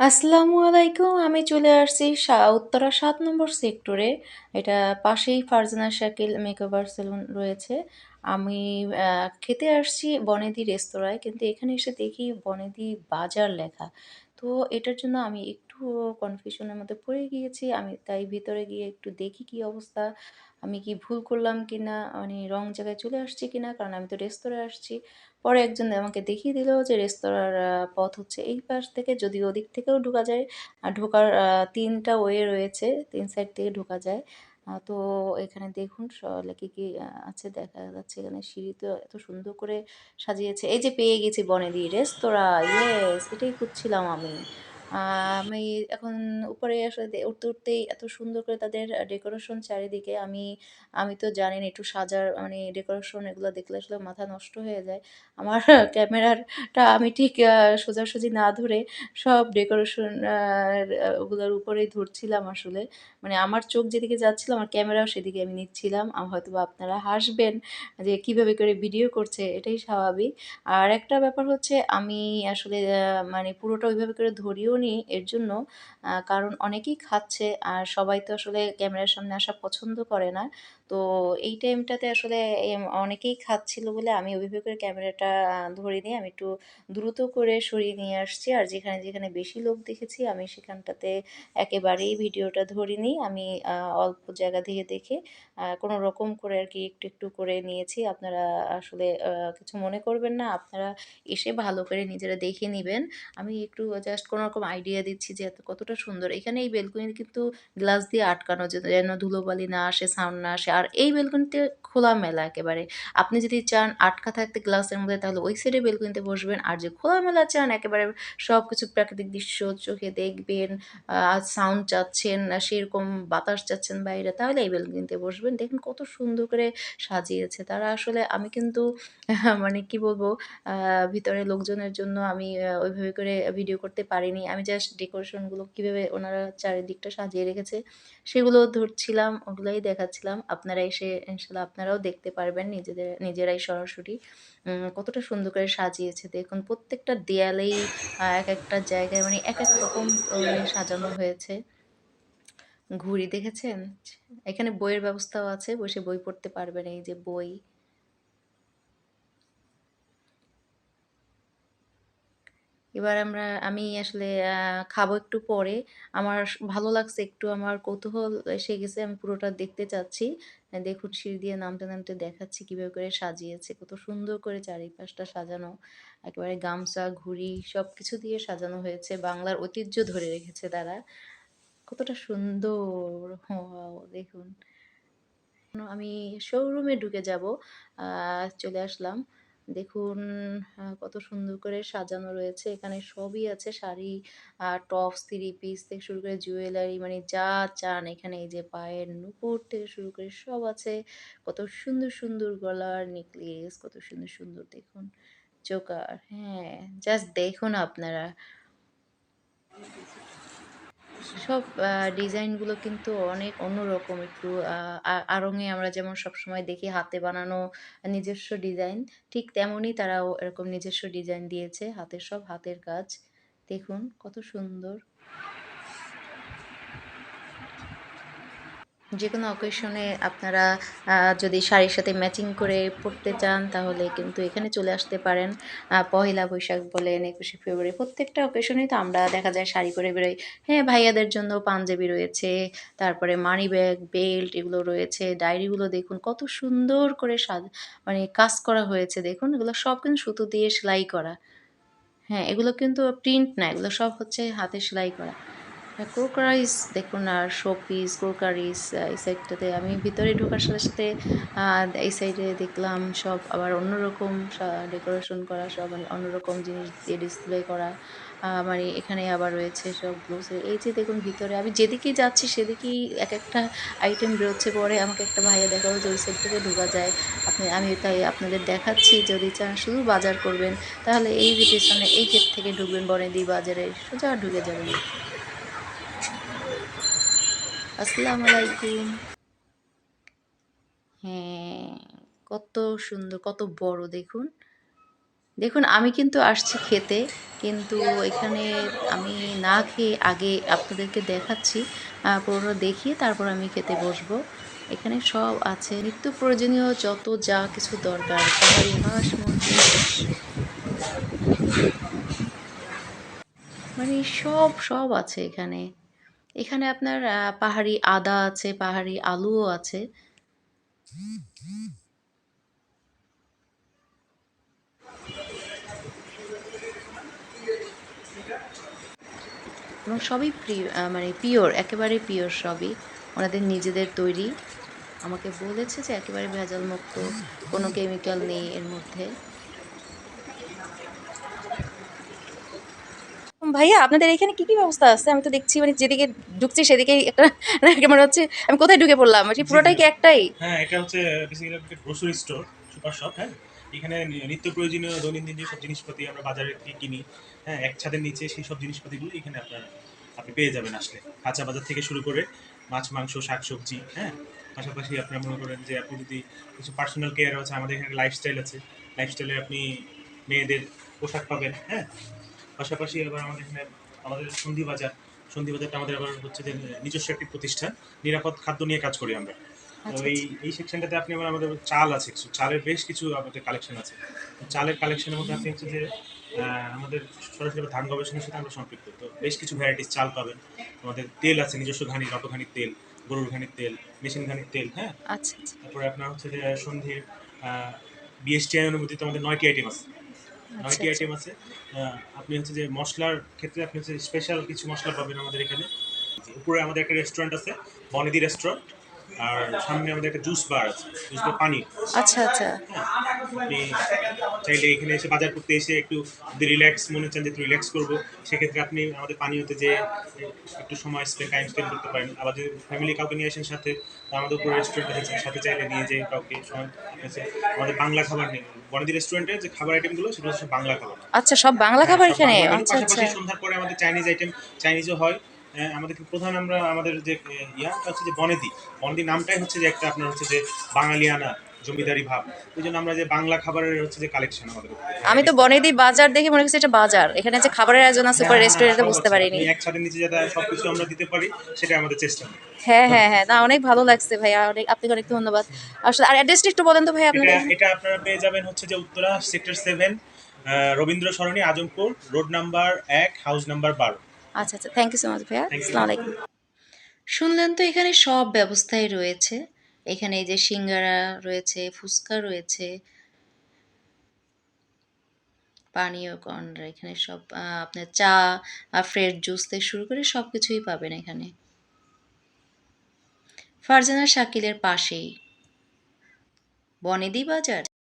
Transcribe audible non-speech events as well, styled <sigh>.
আসসালামু আলাইকুম, আমি চলে আসছি উত্তরা সাত নম্বর সেক্টরে এটা পাশেই ফারজানা শাকিল মেকওভার সেলুন রয়েছে। আমি খেতে আসছি বনেদি রেস্তোরাঁয়, কিন্তু এখানে এসে দেখি বনেদি বাজার লেখা। তো এটার জন্য আমি একটু কনফিউশনের মধ্যে পড়ে গিয়েছি। আমি তাই ভিতরে গিয়ে একটু দেখি কি অবস্থা, আমি কি ভুল করলাম কি না মানে রং জায়গায় চলে আসছি কি না কারণ আমি তো রেস্তোরাঁয় আসছি। পরে একজন আমাকে দেখিয়ে দিল যে রেস্তোরাঁর পথ হচ্ছে এই পাশ থেকে, যদি ওদিক থেকেও ঢোকা যায়, আর ঢোকার তিনটা ওয়ে রয়েছে, তিন সাইড থেকে ঢোকা যায় তো এখানে দেখুন কি কি আছে দেখা যাচ্ছে এখানে সিঁড়ি তো এত সুন্দর করে সাজিয়েছে। এই যে পেয়ে গেছি বনেদি, রেস্তোরাঁ, ইয়েস এটাই খুঁজছিলাম আমি। আমি এখন উপরে আসলে উঠতে উঠতেই এত সুন্দর করে তাদের ডেকোরেশন চারিদিকে আমি আমি তো জানি না একটু সাজার মানে ডেকোরেশন এগুলো দেখলে আসলে মাথা নষ্ট হয়ে যায়। আমার <laughs> ক্যামেরাটা আমি ঠিক সোজাসুজি না ধরে সব ডেকোরেশন ওগুলোর উপরেই ধরছিলাম আসলে। মানে আমার চোখ যেদিকে যাচ্ছিল, আমার ক্যামেরাও সেদিকে আমি নিচ্ছিলাম। হয়তো বা আপনারা হাসবেন যে কীভাবে করে ভিডিও করছে, এটাই স্বাভাবিক। আর একটা ব্যাপার হচ্ছে আমি আসলে মানে পুরোটা ওইভাবে করে ধরিও নি এর জন্য কারণ অনেকেই খাচ্ছে আর সবাই তো আসলে ক্যামেরার সামনে আসা পছন্দ করে না। তো এই টাইমটাতে আসলে অনেকেই খাচ্ছিল বলে আমি ওইভাবে করে ক্যামেরাটা ধরিনি আমি একটু দ্রুত করে সরিয়ে নিয়ে আসছি। আর যেখানে যেখানে বেশি লোক দেখেছি, আমি সেখানটাতে একেবারেই ভিডিওটা ধরিনি আমি অল্প জায়গা থেকে দেখে কোনো রকম করে আর কি একটু একটু করে নিয়েছি। আপনারা আসলে কিছু মনে করবেন না। আপনারা এসে ভালো করে নিজেরা দেখে নেবেন। আমি একটু জাস্ট কোনো রকম আইডিয়া দিচ্ছি যে এত কতটা সুন্দর। এখানে এই বেলকনি কিন্তু গ্লাস দিয়ে আটকানো যেন ধুলোবালি না আসে, সাউন্ড না আসে। আর এই বেলকনিতে খোলামেলা একেবারে। আপনি যদি চান আটকা থাকতে গ্লাসের মধ্যে, তাহলে ওই সাইডে বেলকনিতে বসবেন। আর যে খোলামেলা চান, একেবারে সব কিছু প্রাকৃতিক দৃশ্য, চোখে দেখবেন সাউন্ড চাচ্ছেন, সেরকম বাতাস চাচ্ছেন বাইরে, তাহলে এই বেলকনিতে বসবেন। দেখুন কত সুন্দর করে সাজিয়েছে। তারা আসলে আমি কিন্তু মানে কি বলব ভিতরে লোকজনের জন্য আমি ওইভাবে করে ভিডিও করতে পারিনি। আমি জাস্ট ডেকোরেশনগুলো কীভাবে ওনারা চারিদিকটা সাজিয়ে রেখেছে, সেগুলো ধরছিলাম, ওগুলাই দেখাচ্ছিলাম। আপনারা এসে ইনশাল্লাহ আপনারাও দেখতে পারবেন নিজেদের, নিজেরাই সরাসরি কতটা সুন্দর করে সাজিয়েছে। দেখুন, প্রত্যেকটা দেয়ালেই এক একটা জায়গায় মানে এক এক রকম সাজানো হয়েছে। ঘুড়ি দেখেছেন? এখানে বইয়ের ব্যবস্থাও আছে, বসে বই পড়তে পারবেন, এই যে বই। এবার আমরা, আমি আসলে খাব একটু পরে। আমার ভালো লাগছে একটু, আমার কৌতূহল এসে গেছে, আমি পুরোটা দেখতে চাচ্ছি। দেখুন, সিঁড়ি দিয়ে নামতে নামতে দেখাচ্ছি কীভাবে করে সাজিয়েছে, কত সুন্দর করে চারিপাশটা সাজানো। একেবারে গামছা, ঘুড়ি সব কিছু দিয়ে সাজানো হয়েছে, বাংলার ঐতিহ্য ধরে রেখেছে তারা। কতটা সুন্দর! দেখুন। আমি শোরুমে ঢুকে যাব চলে আসলাম। দেখুন কত সুন্দর করে সাজানো রয়েছে। এখানে সবই আছে, শাড়ি টপস, থ্রি পিস থেকে শুরু করে জুয়েলারি মানে যা চান এখানে এই যে পায়ের নুপুর থেকে শুরু করে সব আছে। কত সুন্দর সুন্দর গলার নেকলেস, কত সুন্দর সুন্দর দেখুন চোকার হ্যাঁ জাস্ট দেখুন আপনারা। সব ডিজাইনগুলো কিন্তু অনেক অন্যরকম। একটু আরঙে আমরা যেমন সবসময় দেখি হাতে বানানো নিজস্ব ডিজাইন, ঠিক তেমনই তারাও এরকম নিজস্ব ডিজাইন দিয়েছে হাতের সব হাতের কাজ। দেখুন কত সুন্দর। যে কোনো অকেশনে আপনারা যদি শাড়ির সাথে ম্যাচিং করে পরতে চান, তাহলে কিন্তু এখানে চলে আসতে পারেন। পহেলা বৈশাখ বলেন, একুশে ফেব্রুয়ারি, প্রত্যেকটা অকেশনে তো আমরা দেখা যায় শাড়ি পরে বেরোই। হ্যাঁ ভাইয়াদের জন্য পাঞ্জাবি রয়েছে, তারপরে মানি ব্যাগ বেল্ট এগুলো রয়েছে ডায়েরিগুলো দেখুন, কত সুন্দর করে সাজ মানে কাজ করা হয়েছে, দেখুন, এগুলো সব কিন্তু সুতো দিয়ে সেলাই করা। হ্যাঁ এগুলো কিন্তু প্রিন্ট না, এগুলো সব হচ্ছে হাতে সেলাই করা। ক্রোকারাইস দেখুন, আর শোপিস ক্রোকারিস এই সাইডটাতে আমি ভিতরে ঢোকার সাথে সাথে এই সাইডে দেখলাম সব আবার অন্যরকম ডেকোরেশন করা, সব অন্যরকম জিনিস দিয়ে ডিসপ্লে করা মানে এখানে আবার রয়েছে সব গ্লোসারি এই যে দেখুন ভিতরে, আমি যেদিকেই যাচ্ছি সেদিকেই এক একটা আইটেম বেরোচ্ছে, পরে আমাকে একটা ভাইয়া দেখাবো যে ওই সাইড থেকে ঢোকা যায়, আপনি, আমি তাই আপনাদের দেখাচ্ছি, যদি চান শুধু বাজার করবেন, তাহলে এই যে এই গেট থেকে ঢুকবেন বনেদি বাজারে, সোজা ঢুকে যাবেন। আসসালামু আলাইকুম। হ্যাঁ কত সুন্দর, কত বড় দেখুন। দেখুন, আমি কিন্তু আসছি খেতে, কিন্তু এখানে আমি না খেয়ে আগে আপনাদেরকে দেখাচ্ছি পুরোটা দেখিয়ে তারপর আমি খেতে বসবো। এখানে সব আছে। নিত্য প্রয়োজনীয় যত যা কিছু দরকার পাহাড়ি হাঁস মানে সব সব আছে এখানে। এখানে আপনার পাহাড়ি আদা আছে, পাহাড়ি আলুও আছে। এবং সবই মানে পিওর, একেবারে পিওর সবই। ওনাদের নিজেদের তৈরি। আমাকে বলেছে যে একেবারে ভেজাল মুক্ত কোনো কেমিক্যাল নেই এর মধ্যে। ভাইয়া আপনাদের এখানে কি কি ব্যবস্থা আছে? আমি তো দেখছি মানে যেদিকে ঢুকছি সেদিকেই একটা <laughs> মনে হচ্ছে আমি কোথায় ঢুকে পড়লাম? মানে পুরোটাই কি একটাই? হ্যাঁ এটা হচ্ছে basically grocery store super shop হ্যাঁ? এখানে নিত্য প্রয়োজনীয় দৈনন্দিন যেসব জিনিসপাতি আমরা বাজারে থেকে কিনি হ্যাঁ এক ছাদের নিচে সেই সব জিনিসপাতিগুলো এখানে আপনার আপনি পেয়ে যাবেন আসলে। কাঁচা বাজার থেকে শুরু করে মাছ মাংস শাক সবজি হ্যাঁ? পাশাপাশি আপনার মনে করেন যে আপনি যদি কিছু পার্সোনাল কেয়ার আছে আমাদের এখানে লাইফস্টাইল আছে। লাইফস্টাইলে আপনি মেয়েদের পোশাক পাবেন হ্যাঁ? পাশাপাশি আবার আমাদের এখানে আমাদের সন্ধি বাজার সন্ধি বাজারটা আমাদের আবার হচ্ছে যে নিজস্ব একটি প্রতিষ্ঠান। নিরাপদ খাদ্য নিয়ে কাজ করি আমরা। তো আচ্ছা, এই এই সেকশনটাতে আপনি আবার আমাদের চাল আছে চালের বেশ কিছু আমাদের কালেকশন আছে। চালের কালেকশনের মধ্যে আপনি হচ্ছে যে আমাদের সরাসরি ধান গবেষণার সাথে আমরা সম্পৃক্ত। তো বেশ কিছু ভ্যারাইটিস চাল পাবেন। আমাদের তেল আছে নিজস্ব ঘানির অটোঘানির তেল গরুর ঘানির তেল মেশিন ঘানির তেল হ্যাঁ? আচ্ছা আচ্ছা। তারপরে আপনার হচ্ছে যে সন্ধির বিএসটিআই অনুমোদিত আমাদের নয়টি আইটেম আছে। নয়টি আচ্ছা। আইটেম আছে। আপনি হচ্ছে যে মশলার ক্ষেত্রে আপনি হচ্ছে স্পেশাল কিছু মশলা পাবেন আমাদের এখানে। উপরে আমাদের একটা রেস্টুরেন্ট আছে বনেদি রেস্টুরেন্ট আর সামনে আমাদের একটা জুস বার আছে জুস বার পানি। আচ্ছা আচ্ছা। আপনি চাইলে এখানে এসে বাজার করতে এসে একটু যদি রিল্যাক্স মনে চান যে একটু রিল্যাক্স করব সেক্ষেত্রে আপনি আমাদের পানীয়তে যে একটু সময় স্পেন্ড টাইম স্পেন্ড করতে পারেন। আবার যদি ফ্যামিলি কাউকে নিয়ে আসেন সাথে আমাদের উপরে রেস্টুরেন্ট আছে সাথে চাইলে নিয়ে যে কাউকে সময় আমাদের বাংলা খাবার নেই। বনেদি রেস্টুরেন্টের যে খাবার আইটেমগুলো সেগুলো হচ্ছে বাংলা খাবার। আচ্ছা সব বাংলা খাবার হ্যাঁ, এখানে? আচ্ছা আচ্ছা। সন্ধ্যার পরে আমাদের চাইনিজ আইটেম চাইনিজও হয়। আহ, আমাদের প্রধান আমরা আমাদের যে আহ, ইয়া হচ্ছে যে বনেদি। বনেদি নামটাই হচ্ছে যে একটা আপনার হচ্ছে যে বাঙালিয়ানা জমিদারি ভাব। ওই জন্য আমরা যে বাংলা খাবারের হচ্ছে যে কালেকশন আমাদের আমি তো বনেদি বাজার দেখে মনে করছি এটা বাজার। এখানে যে খাবারের আয়োজন আছে হ্যাঁ, পরে হ্যাঁ, রেস্টুরেন্টে বুঝতে আছে। পারিনি। আপনি এক ছাদের নিচে যাতে সবকিছু আমরা দিতে পারি সেটা আমাদের চেষ্টা। হ্যাঁ হ্যাঁ হ্যাঁ। না অনেক ভালো লাগছে ভাইয়া অনেক আপনাকে অনেক ধন্যবাদ। আসলে আর অ্যাড্রেসটা একটু বলেন তো ভাই এটা আপনাদের। এটা আপনারা পেয়ে যাবেন হচ্ছে যে Uttara sector seven Rabindra Sarani Azampur road number এক হাউস নাম্বার বারো। আচ্ছা আচ্ছা থ্যাংক ইউ সো মাচ ভাইয়া। আসসালামু আলাইকুম। শুনলেন তো এখানে সব ব্যবস্থাই রয়েছে। এখানে এই যে সিঙ্গারা রয়েছে ফুচকা রয়েছে পানীয় কর্নার এখানে সব আপনার চা ফ্রেশ জুস থেকে শুরু করে সব কিছুই পাবেন এখানে। ফারজানা শাকিলের পাশেই। বনেদি বাজার।